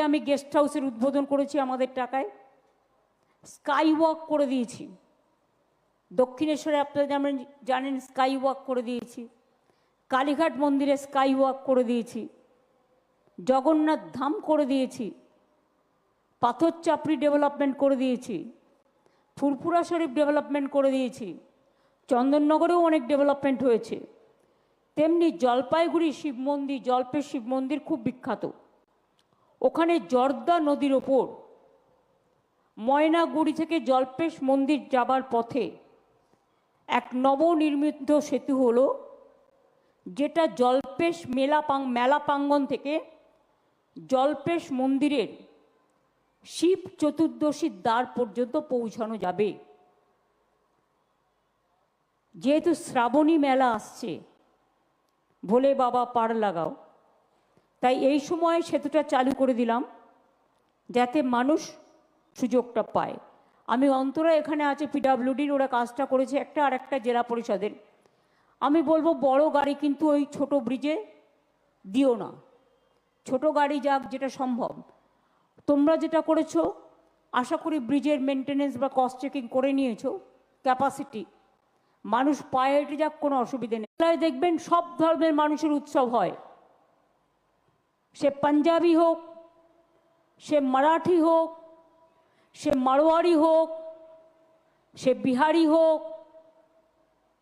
আমি গেস্ট হাউসের উদ্বোধন করেছি আমাদের টাকায়। স্কাই ওয়াক করে দিয়েছি। দক্ষিণেশ্বরে আপনারা যেমন জানেন স্কাই ওয়াক করে দিয়েছি। কালীঘাট মন্দিরে স্কাই ওয়াক করে দিয়েছি। জগন্নাথ ধাম করে দিয়েছি। পাথর চাপড়ি ডেভেলপমেন্ট করে দিয়েছি। ফুরফুরা শরীফ ডেভেলপমেন্ট করে দিয়েছি। চন্দননগরেও অনেক ডেভেলপমেন্ট হয়েছে। তেমনি জলপাইগুড়ি শিব মন্দির, জলপের শিব মন্দির খুব বিখ্যাত। ওখানে জর্দা নদীর ওপর, ময়নাগুড়ি থেকে জল্পেশ মন্দির যাবার পথে এক নবনির্মিত সেতু হলো, যেটা জল্পেশ মেলা পাং মেলা প্রাঙ্গণ থেকে জল্পেশ মন্দিরের শিব চতুর্দশীর দ্বার পর্যন্ত পৌঁছানো যাবে। যেহেতু শ্রাবণী মেলা আসছে, ভোলে বাবা পার লাগাও। তাই এই সময় সেতুটা চালু করে দিলাম, যাতে মানুষ সুযোগটা পায়। আমি অন্তরা এখানে আছে পিডাব্লিউডির ওরা কাজটা করেছে একটা আর একটা জেলা পরিষদের। আমি বলব বড় গাড়ি কিন্তু ওই ছোট ব্রিজে দিও না। ছোট গাড়ি যাক যেটা সম্ভব। তোমরা যেটা করেছ, আশা করি ব্রিজের মেনটেনেন্স বা কস্ট চেকিং করে নিয়েছো ক্যাপাসিটি মানুষ পায়ে হেঁটে যাক, কোনো অসুবিধে নেই। দেখবেন সব ধর্মের মানুষের উৎসব হয়। সে পাঞ্জাবি হোক সে মারাঠি হোক সে মারোয়ারি হোক সে বিহারি হোক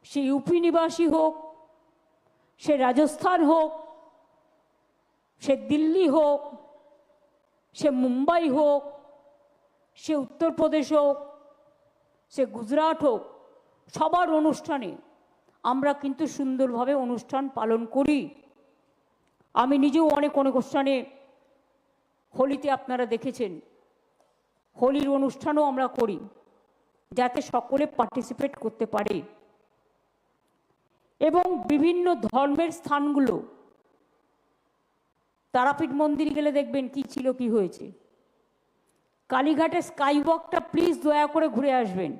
সে ইউপি নিবাসী হোক সে রাজস্থান হোক সে দিল্লি হোক সে মুম্বাই হোক সে উত্তরপ্রদেশ হোক সে গুজরাট হোক সবার অনুষ্ঠানে আমরা কিন্তু সুন্দরভাবে অনুষ্ঠান পালন করি। আমি নিজেও অনেক অনুষ্ঠানে হোলিতে আপনারা দেখেছেন। হোলির অনুষ্ঠানও আমরা করি, যাতে সকলে পার্টিসিপেট করতে পারে। এবং বিভিন্ন ধর্মের স্থানগুলো, তারাপীঠ মন্দির গেলে দেখবেন কি ছিল, কি হয়েছে। কালীঘাটে স্কাইওয়াকটা প্লিজ দয়া করে ঘুরে আসবেন।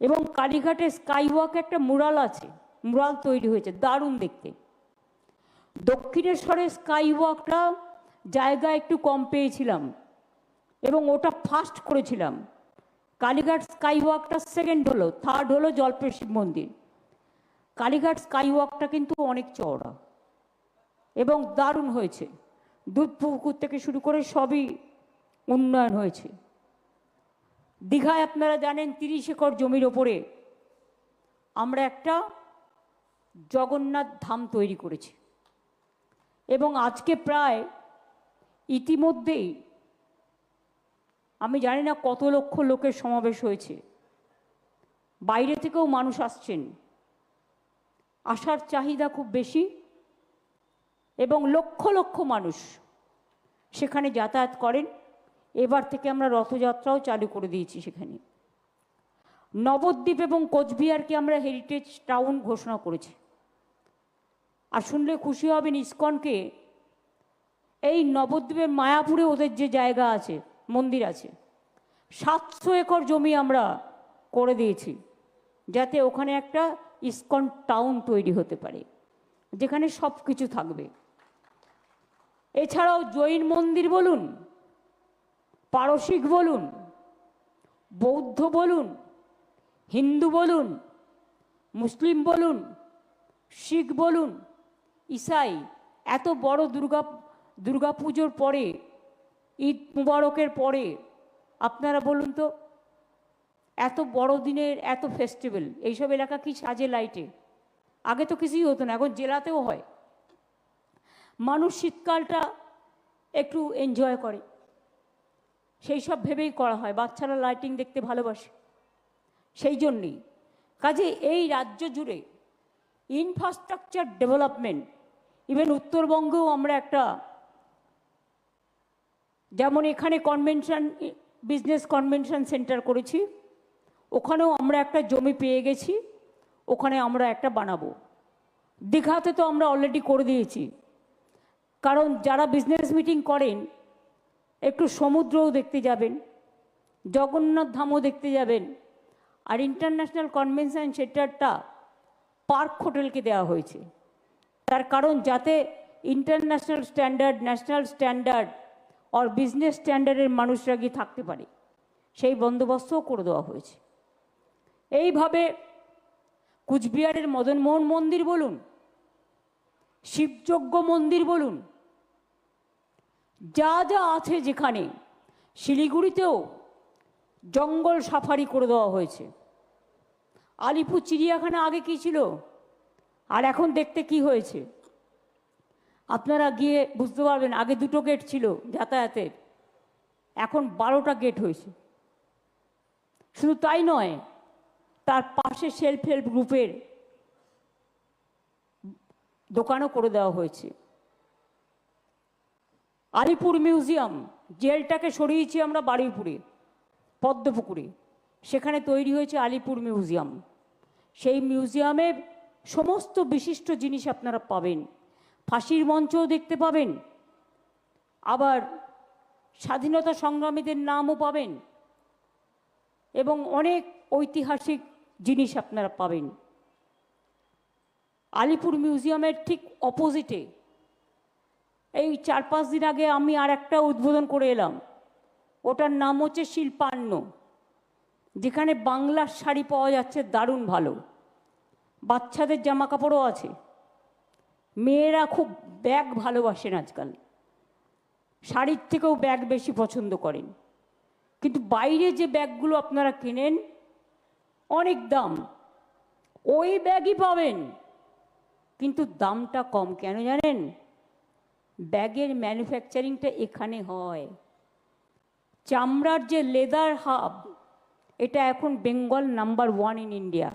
এবং কালীঘাটে স্কাইওয়াকে একটা মুরাল আছে মুরাল তৈরি হয়েছে, দারুণ দেখতে। দক্ষিণেশ্বরে স্কাইওয়াকটা জায়গা একটু কম পেয়েছিলাম এবং ওটা ফার্স্ট করেছিলাম। কালীঘাট স্কাইওয়াকটা সেকেন্ড হলো, থার্ড হলো জলপের শিব মন্দির। কালীঘাট স্কাইওয়াকটা কিন্তু অনেক চওড়া এবং দারুণ হয়েছে। দুধ পুকুর থেকে শুরু করে সবই উন্নয়ন হয়েছে। দীঘায় আপনারা জানেন তিরিশ একর জমির ওপরে আমরা একটা জগন্নাথ ধাম তৈরি করেছি। এবং আজকে প্রায় ইতিমধ্যেই আমি জানি না কত লক্ষ লোকের সমাবেশ হয়েছে। বাইরে থেকেও মানুষ আসছেন। আসার চাহিদা খুব বেশি এবং লক্ষ লক্ষ মানুষ সেখানে যাতায়াত করেন। এবার থেকে আমরা রথযাত্রাও চালু করে দিয়েছি সেখানে। নবদ্বীপ এবং কোচবিহারকে আমরা হেরিটেজ টাউন ঘোষণা করেছি। আর শুনলে খুশি হবেন ইস্কনকে এই নবদ্বীপের মায়াপুরে ওদের যে জায়গা আছে, মন্দির আছে, সাতশো একর জমি আমরা করে দিয়েছি, যাতে ওখানে একটা ইস্কন টাউন তৈরি হতে পারে, যেখানে সব কিছু থাকবে। এছাড়াও জৈন মন্দির বলুন, পারসিক বলুন, বৌদ্ধ বলুন, হিন্দু বলুন, মুসলিম বলুন, শিখ বলুন ইসাই এত বড় দুর্গা দুর্গা পুজোর পরে, ঈদ মুবারকের পরে, আপনারা বলুন তো, এত বড় দিনের এত ফেস্টিভ্যাল এইসব এলাকা কি সাজে লাইটে আগে তো কিছুই হতো না, এখন জেলাতেও হয়। মানুষ শীতকালটা একটু এনজয় করে। সেই সব ভেবেই করা হয়, বাচ্চারা লাইটিং দেখতে ভালোবাসে। সেই জন্যেই। কাজে এই রাজ্য জুড়ে ইনফ্রাস্ট্রাকচার ডেভেলপমেন্ট ইভেন উত্তরবঙ্গেও আমরা একটা, যেমন এখানে কনভেনশন বিজনেস কনভেনশন সেন্টার করেছি, ওখানেও আমরা একটা জমি পেয়ে গেছি, ওখানে আমরা একটা বানাবো। দীঘাতে তো আমরা অলরেডি করে দিয়েছি। কারণ যারা বিজনেস মিটিং করেন, একটু সমুদ্রও দেখতে যাবেন, জগন্নাথ ধামও দেখতে যাবেন, আর ইন্টারন্যাশনাল কনভেনশন সেন্টারটা পার্ক হোটেলকে দেওয়া হয়েছে। তার কারণ যাতে ইন্টারন্যাশনাল স্ট্যান্ডার্ড ন্যাশনাল স্ট্যান্ডার্ড আর বিজনেস স্ট্যান্ডার্ডের মানুষরা গিয়ে থাকতে পারে। সেই বন্দোবস্তও করে দেওয়া হয়েছে। এইভাবে কুচবিহারের মদনমোহন মন্দির বলুন, শিবযজ্ঞ মন্দির বলুন, যা যা আছে যেখানে শিলিগুড়িতেও জঙ্গল সাফারি করে দেওয়া হয়েছে। আলিপুর চিড়িয়াখানা আগে কী ছিল? আর এখন দেখতে কি হয়েছে? আপনারা গিয়ে বুঝতে পারবেন, আগে দুটো গেট ছিল যাতায়াতের, এখন বারোটা গেট হয়েছে। শুধু তাই নয়, তার পাশে সেলফ হেল্প গ্রুপের দোকানও করে দেওয়া হয়েছে। আলিপুর মিউজিয়াম জেলটাকে সরিয়েছি আমরা বারুইপুরে, পদ্মপুকুরে। সেখানে তৈরি হয়েছে আলিপুর মিউজিয়াম সেই মিউজিয়ামে সমস্ত বিশিষ্ট জিনিস আপনারা পাবেন। ফাঁসির মঞ্চও দেখতে পাবেন। আবার স্বাধীনতা সংগ্রামীদের নামও পাবেন। এবং অনেক ঐতিহাসিক জিনিস আপনারা পাবেন। আলিপুর মিউজিয়ামের ঠিক অপোজিটে, এই চার পাঁচ দিন আগে আমি আর একটা উদ্বোধন করে এলাম। ওটার নাম হচ্ছে শিল্পান্ন, যেখানে বাংলার শাড়ি পাওয়া যাচ্ছে দারুণ ভালো। বাচ্চাদের জামা কাপড়ও আছে। মেয়েরা খুব ব্যাগ ভালোবাসেন আজকাল। শাড়ির থেকেও ব্যাগ বেশি পছন্দ করেন। কিন্তু বাইরে যে ব্যাগগুলো আপনারা কেনেন, অনেক দাম। ওই ব্যাগই পাবেন। কিন্তু দামটা কম কেন জানেন? ব্যাগের ম্যানুফ্যাকচারিংটা এখানে হয়। চামড়ার যে লেদার হাব, এটা এখন Bengal number one in India.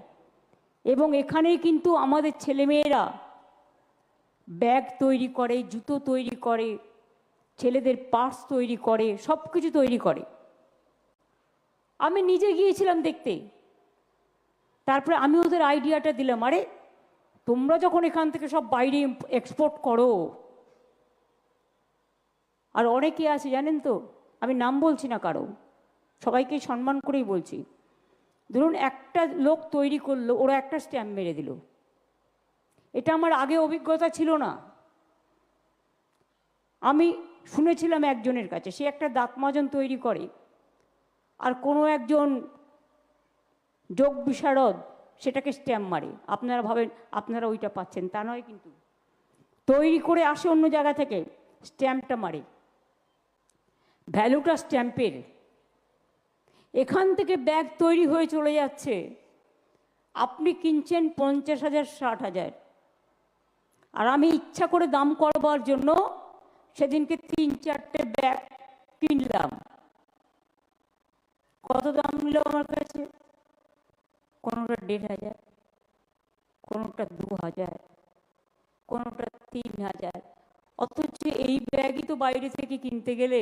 এবং এখানেই কিন্তু আমাদের ছেলেমেয়েরা ব্যাগ তৈরি করে, জুতো তৈরি করে, ছেলেদের পার্স তৈরি করে সব কিছু তৈরি করে। আমি নিজে গিয়েছিলাম দেখতে। তারপরে আমি ওদের আইডিয়াটা দিলাম, আরে, তোমরা যখন এখান থেকে সব বাইরে এক্সপোর্ট করো। আর অনেকে আছে, জানেন তো? আমি নাম বলছি না কারও। সবাইকে সম্মান করেই বলছি। ধরুন একটা লোক তৈরি করল, ওরা একটা স্ট্যাম্প মেরে দিল। এটা আমার আগে অভিজ্ঞতা ছিল না। আমি শুনেছিলাম একজনের কাছে, সে একটা দাঁত মাজন তৈরি করে, আর কোনো একজন যোগ বিশারদ সেটাকে স্ট্যাম্প মারে। আপনারা ভাবেন, আপনারা ওইটা পাচ্ছেন, তা নয় কিন্তু। তৈরি করে আসে অন্য জায়গা থেকে স্ট্যাম্পটা মারে। ভ্যালুটা স্ট্যাম্পের এখান থেকে ব্যাগ তৈরি হয়ে চলে যাচ্ছে। আপনি কিনছেন পঞ্চাশ হাজার, ষাট হাজার। আর আমি ইচ্ছা করে দাম করবার জন্য সেদিনকে তিন, চারটে ব্যাগ কিনলাম। কত দাম নিল আমার কাছে? কোনোটা দেড় হাজার, কোনোটা দু হাজার, কোনোটা তিন হাজার। অথচ এই ব্যাগই তো বাইরে থেকে কিনতে গেলে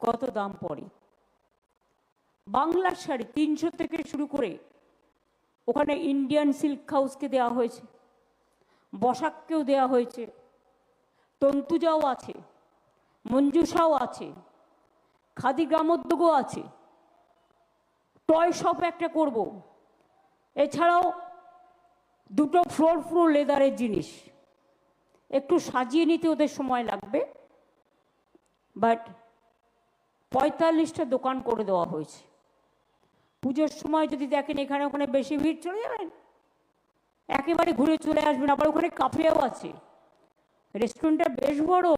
কত দাম পড়ে? বাংলার শাড়ি তিনশো থেকে শুরু করে ওখানে ইন্ডিয়ান সিল্ক হাউসকে দেওয়া হয়েছে বসাককেও দেওয়া হয়েছে তন্তুজাও আছে মঞ্জুষাও আছে, খাদি গ্রামোদ্যোগও আছে টয় শপ একটা করব। এছাড়াও দুটো ফ্লোর ফ্লোর লেদারের জিনিস। একটু সাজিয়ে নিতে ওদের সময় লাগবে বাট পঁয়তাল্লিশটা দোকান করে দেওয়া হয়েছে। পুজোর সময় যদি দেখেন এখানে ওখানে বেশি ভিড় চলে যাবেন, একেবারে ঘুরে চলে আসবেন। আবার ওখানে কাফেও আছে। রেস্টুরেন্টটা বেশ বড়।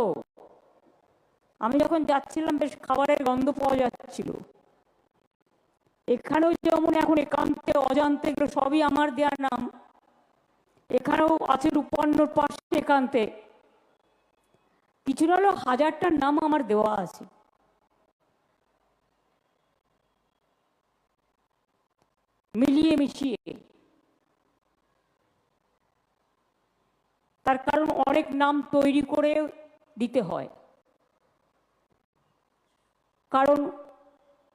আমি যখন যাচ্ছিলাম, বেশ খাবারের গন্ধ পাওয়া যাচ্ছিল। এখানেও যেমন এখন একান্তে, অজান্তে এগুলো সবই আমার দেওয়ার নাম। এখানেও আছে রূপান্নর পাশে একান্তে। কিছু না হলেও হাজারটার নাম আমার দেওয়া আছে। মিলিয়ে মিশিয়ে। তার কারণ অনেক নাম তৈরি করে দিতে হয়। কারণ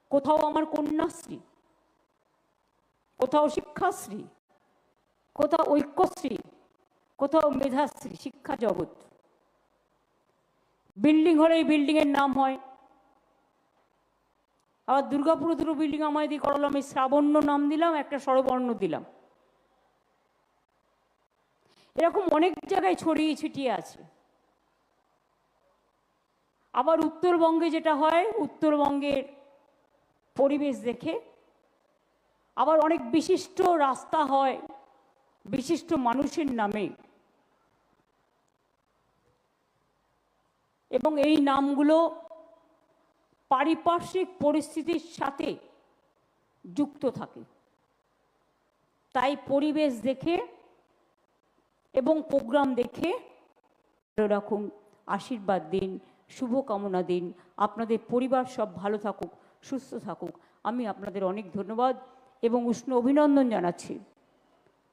কোথাও আমার কন্যাশ্রী, কোথাও শিক্ষাশ্রী, কোথাও ঐক্যশ্রী, কোথাও মেধাশ্রী, শিক্ষা জগৎ। বিল্ডিং হলে এই বিল্ডিংয়ের নাম হয়। আবার দুর্গাপুর দুটো বিল্ডিং আমায় দিয়ে করালো, আমি শ্রাবণ্য নাম দিলাম, একটা স্বরবর্ণ দিলাম। এরকম অনেক জায়গায় ছড়িয়ে ছিটিয়ে আছে। আবার উত্তরবঙ্গে যেটা হয়, উত্তরবঙ্গের পরিবেশ দেখে আবার অনেক বিশিষ্ট রাস্তা হয়, বিশিষ্ট মানুষের নামে। এবং এই নামগুলো পারিপার্শ্বিক পরিস্থিতির সাথে যুক্ত থাকে। তাই পরিবেশ দেখে এবং প্রোগ্রাম দেখে ভালো রাখুন আশীর্বাদ দিন, শুভকামনা দিন। আপনাদের পরিবার সব ভালো থাকুক, সুস্থ থাকুক। আমি আপনাদের অনেক ধন্যবাদ এবং উষ্ণ অভিনন্দন জানাচ্ছি।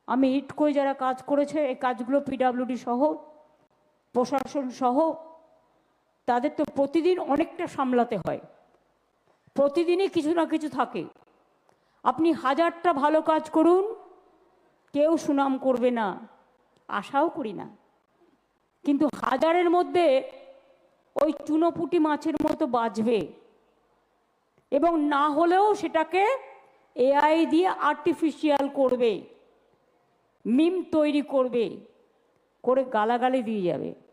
আমি ইটকোয় যারা কাজ করেছে, এই কাজগুলো পিডাব্লিউডি সহ, প্রশাসন সহ তাদের তো প্রতিদিন অনেকটা সামলাতে হয়। প্রতিদিনই কিছু না কিছু থাকে। আপনি হাজারটা ভালো কাজ করুন, কেউ সুনাম করবে না। আশাও করি না। কিন্তু হাজারের মধ্যে ওই চুনোপুটি মাছের মতো বাজবে। এবং না হলেও সেটাকে এআই দিয়ে আর্টিফিশিয়াল করবে। মিম তৈরি করবে। করে গালাগালি দিয়ে যাবে।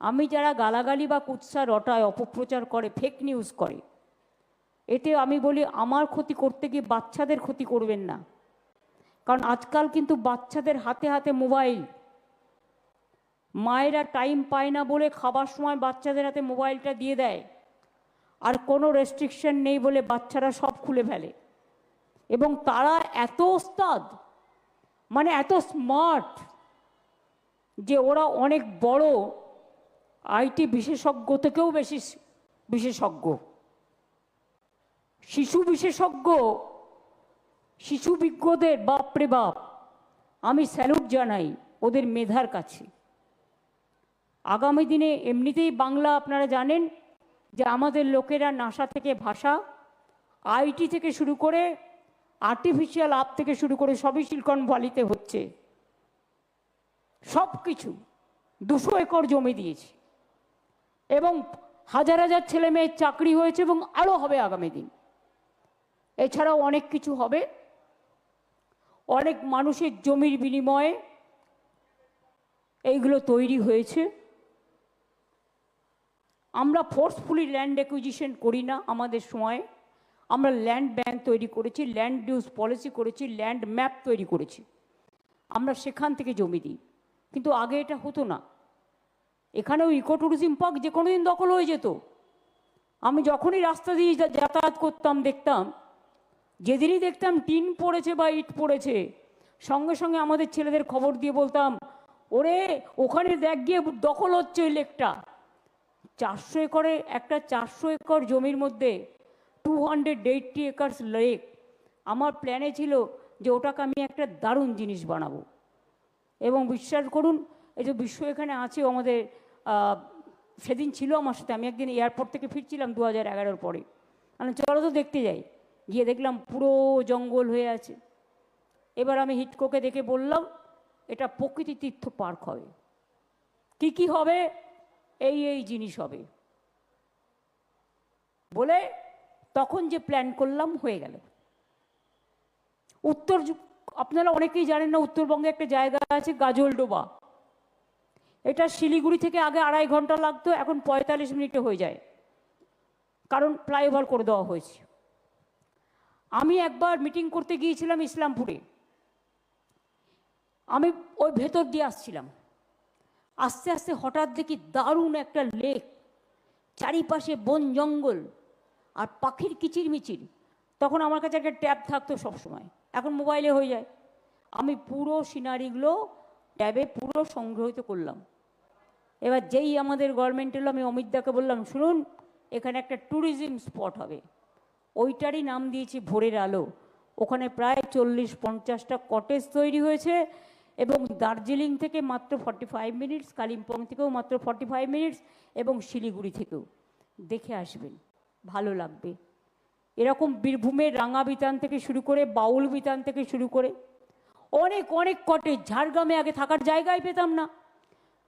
আমি যারা গালাগালি বা কুৎসা রটায়, অপপ্রচার করে ফেক নিউজ করে, এতে আমি বলি আমার ক্ষতি করতে গিয়ে বাচ্চাদের ক্ষতি করবেন না। কারণ আজকাল কিন্তু বাচ্চাদের হাতে হাতে মোবাইল। মায়েরা টাইম পায় না বলে খাবার সময় বাচ্চাদের হাতে মোবাইলটা দিয়ে দেয়। আর কোনো রেস্ট্রিকশন নেই বলে বাচ্চারা সব খুলে ফেলে। এবং তারা এত ওস্তাদ মানে এত স্মার্ট যে ওরা অনেক বড় আইটি বিশেষজ্ঞ থেকেও বেশি বিশেষজ্ঞ। শিশু বিশেষজ্ঞ, শিশু বিজ্ঞদের বাপরে বাপ, আমি স্যালুট জানাই ওদের মেধার কাছে। আগামী দিনে এমনিতেই বাংলা আপনারা জানেন যে আমাদের লোকেরা নাসা থেকে ভাষা আইটি থেকে শুরু করে আর্টিফিশিয়াল আপ থেকে শুরু করে সবই সিলিকন ভ্যালিতে হচ্ছে। সব কিছু দুশো একর জমি দিয়েছে। এবং হাজার হাজার ছেলে মেয়ের চাকরি হয়েছে এবং আরও হবে আগামী দিন। এছাড়াও অনেক কিছু হবে। অনেক মানুষের জমির বিনিময়ে এইগুলো তৈরি হয়েছে। আমরা ফোর্সফুলি ল্যান্ড অ্যাকুইজিশন করি না আমাদের সময়ে। আমরা ল্যান্ড ব্যাংক তৈরি করেছি ল্যান্ড ডিউজ পলিসি করেছি ল্যান্ড ম্যাপ তৈরি করেছি। আমরা সেখান থেকে জমি দিই। কিন্তু আগে এটা হতো না। এখানেও ইকো ট্যুরিজম পার্ক যে কোনো দিন দখল হয়ে যেত। আমি যখনই রাস্তা দিয়ে যাতায়াত করতাম, দেখতাম, যেদিনই দেখতাম টিন পড়েছে বা ইট পড়েছে, সঙ্গে সঙ্গে আমাদের ছেলেদের খবর দিয়ে বলতাম, ওরে, ওখানে দেখ গিয়ে দখল হচ্ছে ওই লেকটা। চারশো একরে, একটা চারশো একর জমির মধ্যে two hundred eighty acres lake. আমার প্ল্যানে ছিল যে ওটাকে আমি একটা দারুণ জিনিস বানাবো। এবং বিশ্বাস করুন, এই যে বিশ্ব এখানে আছে আমাদের সেদিন ছিল আমার সাথে। আমি একদিন এয়ারপোর্ট থেকে ফিরছিলাম দু হাজার এগারোর পরে। আমি চলো তো দেখতে যাই। গিয়ে দেখলাম পুরো জঙ্গল হয়ে আছে। এবার আমি হিটকোকে দেখে বললাম, এটা প্রকৃতি তীর্থ পার্ক হবে। কি কি হবে? এই এই জিনিস হবে। বলে তখন যে প্ল্যান করলাম হয়ে গেল। উত্তর আপনারা অনেকেই জানেন না, উত্তরবঙ্গে একটা জায়গা আছে গাজলডোবা। এটা শিলিগুড়ি থেকে আগে আড়াই ঘণ্টা লাগতো, এখন পঁয়তাল্লিশ মিনিটে হয়ে যায়। কারণ ফ্লাইওভার করে দেওয়া হয়েছে। আমি একবার মিটিং করতে গিয়েছিলাম ইসলামপুরে। আমি ওই ভেতর দিয়ে আসছিলাম। আস্তে আস্তে হঠাৎ দেখি দারুণ একটা লেক, চারিপাশে বন জঙ্গল আর পাখির কিচিরমিচির। তখন আমার কাছে একটা ট্যাব থাকতো সবসময়। এখন মোবাইলে হয়ে যায়। আমি পুরো সিনারিগুলো ট্যাবে পুরো সংগ্রহিত করলাম। এবার যেই আমাদের গভর্নমেন্ট এলো, আমি অমিতদাকে বললাম, শুনুন, এখানে একটা ট্যুরিজম স্পট হবে। ওইটারই নাম দিয়েছি ভোরের আলো। ওখানে প্রায় চল্লিশ পঞ্চাশটা কটেজ তৈরি হয়েছে এবং দার্জিলিং থেকে মাত্র ফর্টি ফাইভ মিনিটস কালিম্পং থেকেও মাত্র ফর্টি ফাইভ মিনিটস এবং শিলিগুড়ি থেকেও। দেখে আসবেন, ভালো লাগবে। এরকম বীরভূমের রাঙা বিতান থেকে শুরু করে বাউল বিতান থেকে শুরু করে অনেক অনেক কটেজ ঝাড়গ্রামে আগে থাকার জায়গায় পেতাম না।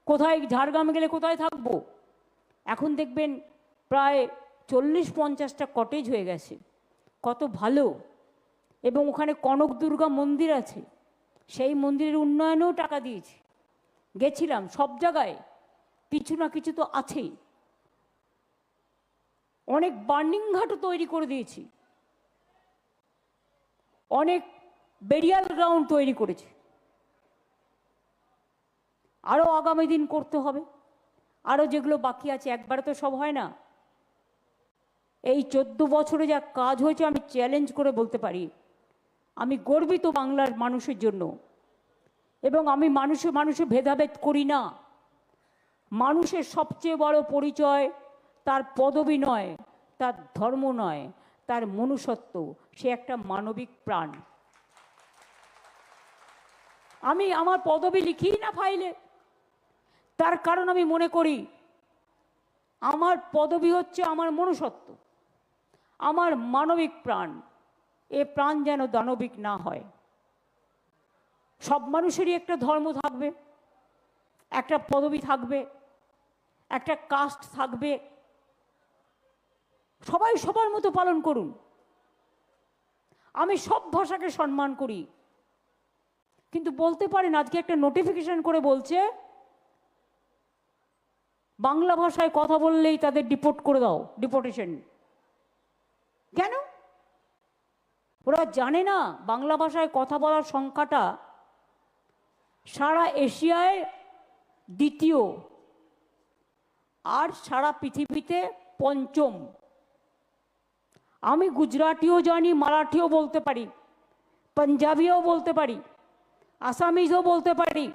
কোথায় ঝাড়গ্রামে গেলে কোথায় থাকব? এখন দেখবেন প্রায় চল্লিশ পঞ্চাশটা কটেজ হয়ে গেছে। কত ভালো। এবং ওখানে কনক দুর্গা মন্দির আছে। সেই মন্দিরের উন্নয়নেও টাকা দিয়েছি। গেছিলাম সব জায়গায়। কিছু না কিছু তো আছেই। অনেক বার্নিং ঘাটও তৈরি করে দিয়েছি। অনেক বেরিয়াল গ্রাউন্ড তৈরি করেছে। আরও আগামী দিন করতে হবে। আরও যেগুলো বাকি আছে, একবারে তো সব হয় না। এই চোদ্দ বছরে যা কাজ হয়েছে, আমি চ্যালেঞ্জ করে বলতে পারি, আমি গর্বিত বাংলার মানুষের জন্য। এবং আমি মানুষে মানুষে ভেদাভেদ করি না। মানুষের সবচেয়ে বড় পরিচয় তার পদবি নয়, তার ধর্ম নয়, তার মনুষ্যত্ব। সে একটা মানবিক প্রাণ। আমি আমার পদবি লিখি না ফাইলে। তার কারণ আমি মনে করি, আমার পদবি হচ্ছে আমার মনুষ্যত্ব, আমার মানবিক প্রাণ। এ প্রাণ যেন দানবিক না হয়। সব মানুষেরই একটা ধর্ম থাকবে, একটা পদবি থাকবে, একটা কাস্ট থাকবে। সবাই সবার মতো পালন করুন। আমি সব ভাষাকে সম্মান করি। কিন্তু বলতে পারেন, আজকে একটা নোটিফিকেশন করে বলছে, বাংলা ভাষায় কথা বললেই তাদের ডিপোর্ট করে দাও ডিপোর্টেশন কেন? ওরা জানে না, বাংলা ভাষায় কথা বলার সংখ্যাটা সারা এশিয়ায় দ্বিতীয় আর সারা পৃথিবীতে পঞ্চম। আমি গুজরাটিও জানি, মারাঠিও বলতে পারি, পাঞ্জাবিও বলতে পারি। আসামিজও বলতে পারি।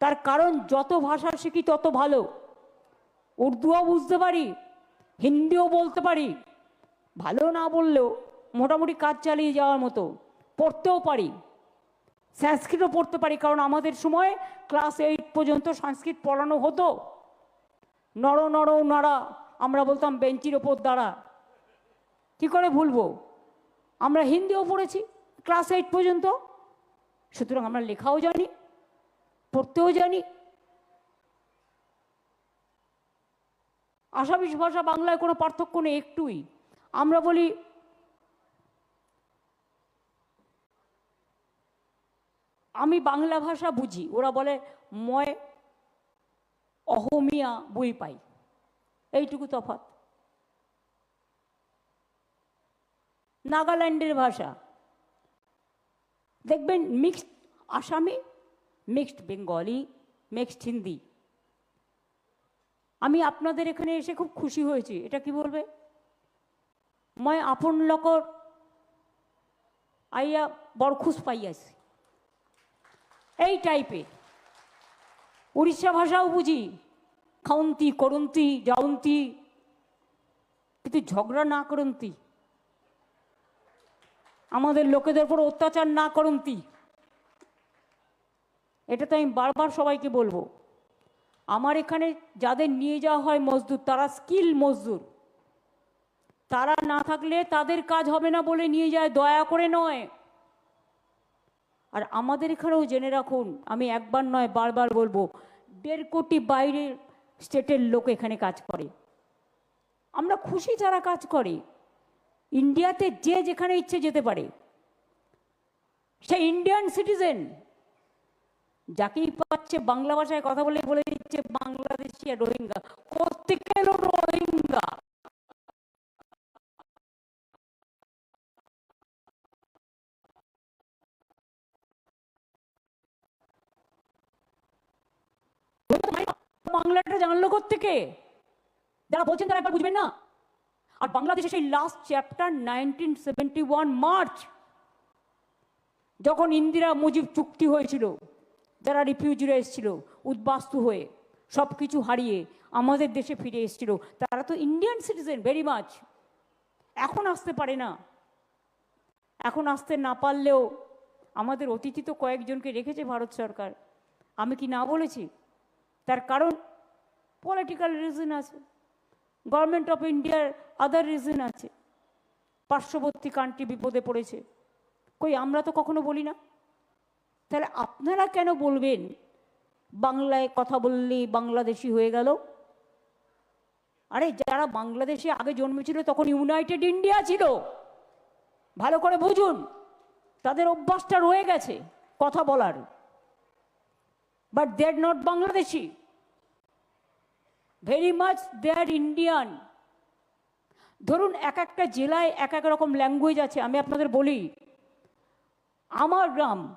তার কারণ যত ভাষা শিখি তত ভালো। উর্দুও বুঝতে পারি, হিন্দিও বলতে পারি। ভালো না বললেও মোটামুটি কাজ চালিয়ে যাওয়ার মতো। পড়তেও পারি। সংস্কৃতও পড়তে পারি, কারণ আমাদের সময় ক্লাস এইট পর্যন্ত সংস্কৃত পড়ানো হতো। নর নর নাড়া, আমরা বলতাম বেঞ্চির ওপর দাঁড়া। কী করে ভুলবো? আমরা হিন্দিও পড়েছি, ক্লাস এইট পর্যন্ত। সুতরাং আমরা লেখাও জানি, পড়তেও জানি। আসামিস ভাষা বাংলায় কোনো পার্থক্য নেই একটুই। আমরা বলি, আমি বাংলা ভাষা বুঝি, ওরা বলে ময় অহমিয়া বই পাই। এইটুকু তফাৎ। নাগাল্যান্ডের ভাষা। দেখবেন মিক্সড আসামি মিক্সড বেঙ্গলি মিক্সড হিন্দি আমি আপনাদের এখানে এসে খুব খুশি হয়েছি। এটা কি বলবে? মই আপন লোকর আইয়া বড় খুশ পাইয়াছি এই টাইপের উড়িষ্যা ভাষাও বুঝি। খাউন্তি করন্তি যাউন্তি কিন্তু ঝগড়া না করন্তি। আমাদের লোকেদের উপর অত্যাচার না করন্তি এটা তো আমি বারবার সবাইকে বলব। আমার এখানে যাদের নিয়ে যাওয়া হয় মজদুর, তারা স্কিল মজদুর। তারা না থাকলে তাদের কাজ হবে না বলে নিয়ে যায়, দয়া করে নয়। আর আমাদের এখানেও জেনে রাখুন, আমি একবার নয়, বারবার বলব, দেড় কোটি বাইরের স্টেটের লোক এখানে কাজ করে। আমরা খুশি যারা কাজ করে। ইন্ডিয়াতে যে যেখানে ইচ্ছে যেতে পারে, সে ইন্ডিয়ান সিটিজেন যাকেই পাচ্ছে বাংলা ভাষায় কথা বলে বলে দিচ্ছে বাংলাদেশি রোহিঙ্গা। কোথেকে রোহিঙ্গা? বাংলাটা জানলো থেকে যারা বলছেন তারা একবার বুঝবেন না? আর বাংলাদেশে সেই last chapter nineteen seventy one March যখন ইন্দিরা মুজিব চুক্তি হয়েছিল, যারা রিফিউজিরা এসেছিল, উদ্বাস্তু হয়ে সব কিছু হারিয়ে আমাদের দেশে ফিরে এসেছিল, তারা তো ইন্ডিয়ান সিটিজেন ভেরি মাচ এখন আসতে পারে না। এখন আসতে না পারলেও আমাদের অতিথি তো কয়েকজনকে রেখেছে ভারত সরকার। আমি কি না বলেছি? তার কারণ পলিটিক্যাল রিজন আছে। গভর্নমেন্ট অফ ইন্ডিয়ার আদার রিজন আছে। পার্শ্ববর্তী কান্ট্রি বিপদে পড়েছে। কই, আমরা তো কখনো বলি না। তাহলে আপনারা কেন বলবেন, বাংলায় কথা বললেই বাংলাদেশি হয়ে গেল? আরে, যারা বাংলাদেশে আগে জন্মেছিল তখন ইউনাইটেড ইন্ডিয়া ছিল। ভালো করে বুঝুন, তাদের অভ্যাসটা রয়ে গেছে, কথা বলার। But they are not Bangladeshi very much they are Indian ধরুন এক একটা জেলায় এক এক রকম ল্যাঙ্গুয়েজ আছে, আমি আপনাদের বলি। আমার গ্রাম,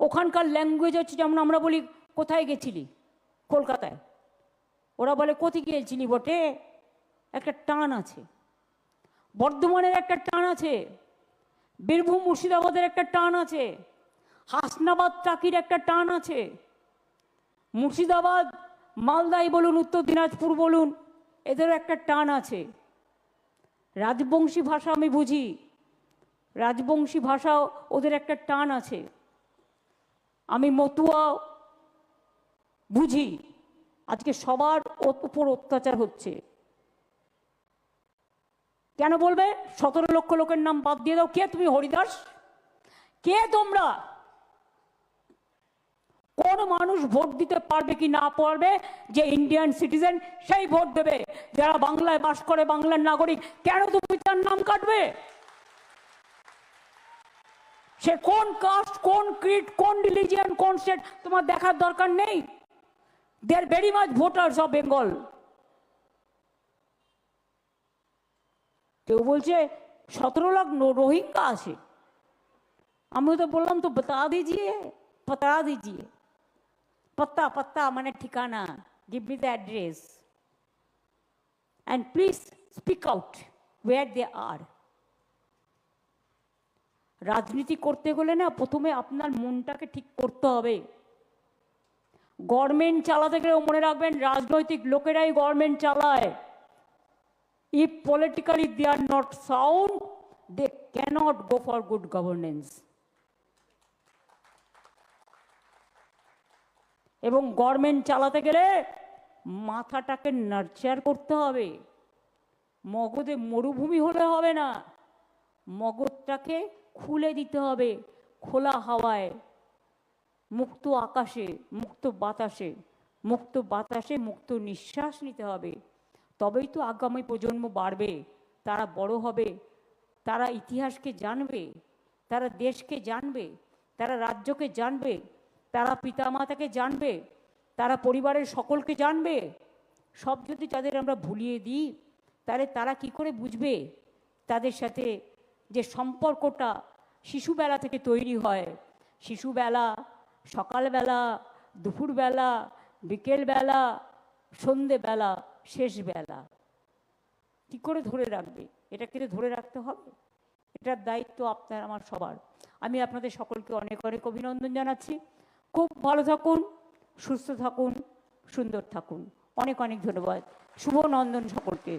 ওখানকার ল্যাঙ্গুয়েজ হচ্ছে যেমন আমরা বলি, কোথায় গেছিলি? কলকাতায়। ওরা বলে কোথায় গিয়েছিলি বটে? একটা টান আছে। বর্ধমানের একটা টান আছে। বীরভূম মুর্শিদাবাদের একটা টান আছে। হাসনাবাদ, টাকির একটা টান আছে। মুর্শিদাবাদ, মালদাই বলুন, উত্তর দিনাজপুর বলুন, এদেরও একটা টান আছে। রাজবংশী ভাষা আমি বুঝি, রাজবংশী ভাষাও ওদের একটা টান আছে। আমি মতুয়া বুঝি, আজকে সবার উপর অত্যাচার হচ্ছে। কেন বলবে? সতেরো লক্ষ লোকের নাম বাদ দিয়ে দাও। কে তুমি, হরিদাস? কে তোমরা? কোন মানুষ ভোট দিতে পারবে কি না পারবে? যে ইন্ডিয়ান সিটিজেন সেই ভোট দেবে। যারা বাংলায় বাস করে, বাংলার নাগরিক, কেন তুমি তার নাম কাটবে? সে কোন কাস্ট কোন ক্রিট কোন রিলিজিয়ান কোন স্টেট তোমার দেখার দরকার নেই। They are very much voters of Bengal কেউ বলছে, সতেরো লাখ রোহিঙ্গা আছে। আমি তো বললাম, তো বতা দিজিয়ে বতা দিজিয়ে। পাত্তা পাত্তা মানে ঠিকানা give me the address and please speak out where they are রাজনীতি করতে গেলে না প্রথমে আপনার মনটাকে ঠিক করতে হবে গভর্নমেন্ট চালাতে গেলেও মনে রাখবেন রাজনৈতিক লোকেরাই গভর্নমেন্ট চালায় if politically they are not sound, they cannot go for good governance. এবং গভর্নমেন্ট চালাতে গেলে মাথাটাকে নার্চার করতে হবে। মগজে মরুভূমি হলে হবে না। মগজটাকে খুলে দিতে হবে খোলা হাওয়ায়। মুক্ত আকাশে, মুক্ত বাতাসে মুক্ত বাতাসে মুক্ত নিঃশ্বাস নিতে হবে। তবেই তো আগামী প্রজন্ম বাড়বে। তারা বড় হবে। তারা ইতিহাসকে জানবে। তারা দেশকে জানবে। তারা রাজ্যকে জানবে। তারা পিতামাতাকে জানবে, তারা পরিবারের সকলকে জানবে। সব যদি তাদের আমরা ভুলিয়ে দিই, তাহলে তারা কি করে বুঝবে তাদের সাথে যে সম্পর্কটা শিশুবেলা থেকে তৈরি হয়? শিশুবেলা, সকালবেলা, দুপুরবেলা, বিকেলবেলা, সন্ধেবেলা, শেষবেলা। কী করে ধরে রাখবে? এটা কিন্তু ধরে রাখতে হবে। এটার দায়িত্ব আপনার, আমার সবার। আমি আপনাদের সকলকে অনেক অনেক অভিনন্দন জানাচ্ছি। খুব ভালো থাকুন সুস্থ থাকুন সুন্দর থাকুন। অনেক অনেক ধন্যবাদ। শুভ নন্দন সকলকে।